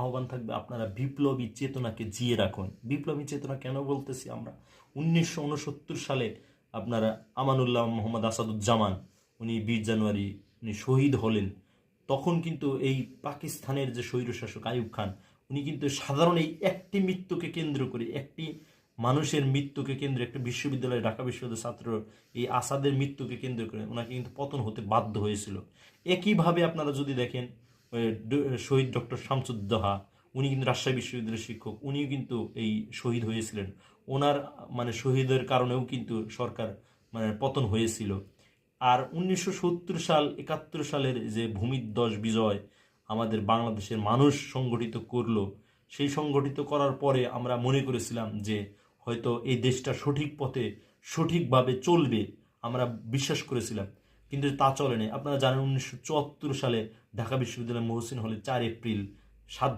আহ্বান থাকবে আপনারা বিপ্লবী চেতনাকে জিয়ে রাখুন। বিপ্লবী চেতনা কেন বলতেছি আমরা? উনিশশো উনসত্তর সালে আপনারা আমানুল্লাহ মোহাম্মদ আসাদুজ্জামান, উনি বিশ জানুয়ারি উনি শহীদ হলেন। তখন কিন্তু এই পাকিস্তানের যে স্বৈরশাসক আইয়ুব খান, উনি কিন্তু সাধারণ এই একটি মৃত্যুকে কেন্দ্র করে, একটি মানুষের মৃত্যুকে কেন্দ্র, একটা বিশ্ববিদ্যালয় ঢাকা বিশ্ববিদ্যালয়ের ছাত্র এই আসাদের মৃত্যুকে কেন্দ্র করে ওনাকে কিন্তু পতন হতে বাধ্য হয়েছিল। একইভাবে আপনারা যদি দেখেন শহীদ ডক্টর শামসুদ্দোহা উনি কিন্তু রাজশাহী বিশ্ববিদ্যালয়ের শিক্ষক, উনিও কিন্তু এই শহীদ হয়েছিলেন। ওনার মানে শহীদের কারণেও কিন্তু সরকার মানে পতন হয়েছিল। আর উনিশশো সত্তর সাল, একাত্তর সালের যে ভূমিধ্বস বিজয় আমাদের বাংলাদেশের মানুষ সংগঠিত করল, সেই সংগঠিত করার পরে আমরা মনে করেছিলাম যে হয়তো এই দেশটা সঠিক পথে সঠিকভাবে চলবে, আমরা বিশ্বাস করেছিলাম। কিন্তু তা চলে চলেনি আপনারা জানেন উনিশশো চুয়াত্তর সালে ঢাকা বিশ্ববিদ্যালয় মহসিন হলে চার এপ্রিল সাত